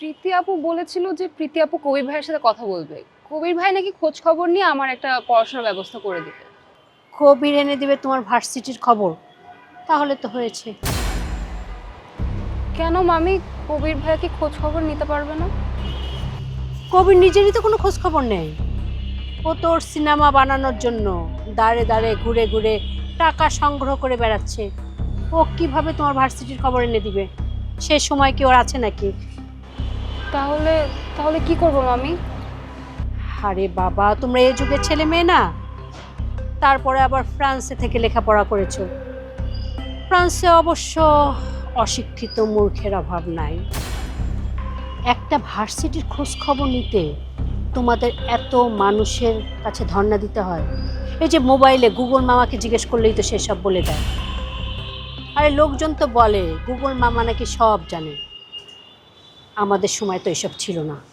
প্রীতি আপু বলেছিল যে প্রীতি আপু কবির ভাইয়ের সাথে কথা বলবে। কবির ভাই নাকি খোঁজ খবর নিয়ে আমার একটা পড়াশোনার ব্যবস্থা করে দিবে। কবির এনে দেবে তোমার ভার্সিটির খবর। তাহলে তো হয়েছে। কেন মামি? কবির ভাই কি খোঁজ খবর নিতে পারবে না? কবির নিজেরই তো কোনো খোঁজ খবর নেই। ও তোর সিনেমা বানানোর জন্য দাঁড়ে দাঁড়ে ঘুরে ঘুরে টাকা সংগ্রহ করে বেড়াচ্ছে। ও কীভাবে তোমার ভার্সিটির খবর এনে দিবে? সে সময় কি ওর আছে নাকি? তাহলে তাহলে কি করব, মামি? আরে বাবা, তোমরা এই যুগের ছেলে মেয়ে না? তারপরে আবার ফ্রান্সে থেকে লেখাপড়া করেছ। ফ্রান্সে অবশ্য অশিক্ষিত মূর্খের অভাব নাই। একটা ভার্সিটির খোঁজ খবর নিতে তোমাদের এত মানুষের কাছে ধর্ণা দিতে হয়। এই যে মোবাইলে গুগল মামাকে জিজ্ঞেস করলেই তো সেসব বলে দেয়। আরে লোকজন তো বলে, গুগল মামা নাকি সব জানে। আমাদের সময় তো এসব ছিল না।